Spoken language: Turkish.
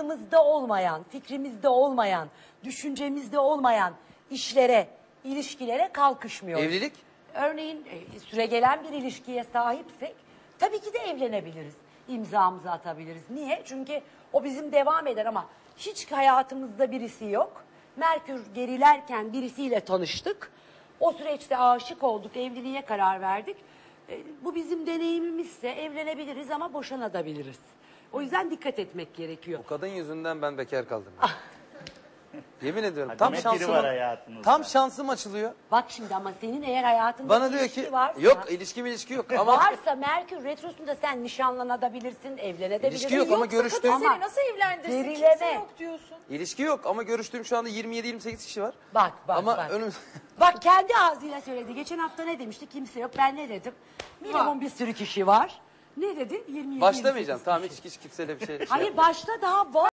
aklımızda olmayan, fikrimizde olmayan, düşüncemizde olmayan işlere, ilişkilere kalkışmıyoruz. Evlilik? Örneğin e, süregelen bir ilişkiye sahipsek tabii ki de evlenebiliriz. İmzamızı atabiliriz. Niye? Çünkü o bizim devam eder ama hiç hayatımızda birisi yok. Merkür gerilerken birisiyle tanıştık. O süreçte aşık olduk, evliliğe karar verdik. E, Bu bizim deneyimimizse evlenebiliriz ama boşanabiliriz. O yüzden dikkat etmek gerekiyor. O kadın yüzünden ben bekar kaldım. Yemin ediyorum. Ha, Tam demek biri şansım, var hayatınızda. tam şansım açılıyor. Bak şimdi ama senin eğer hayatında Bana diyor ilişki ki varsa, yok ilişki mi ilişki yok ama varsa Merkür Retrosu'nda sen nişanlanabilirsin, evlenebilirsin. İlişki yok ama Yoksa görüştüm. kadın Ama seni nasıl evlendirsin? gerileme. Kimse yok diyorsun. ilişki yok ama görüştüğüm şu anda 27-28 kişi var. Bak bak ama bak. önüm Bak kendi ağzıyla söyledi. Geçen hafta ne demişti? Kimse yok. Ben ne dedim? Minimum bir sürü kişi var. Ne dedi? 27 başlamayacağım. 28 Tamam hiç hiç kimseyle bir şey. şey Hayır başta daha var.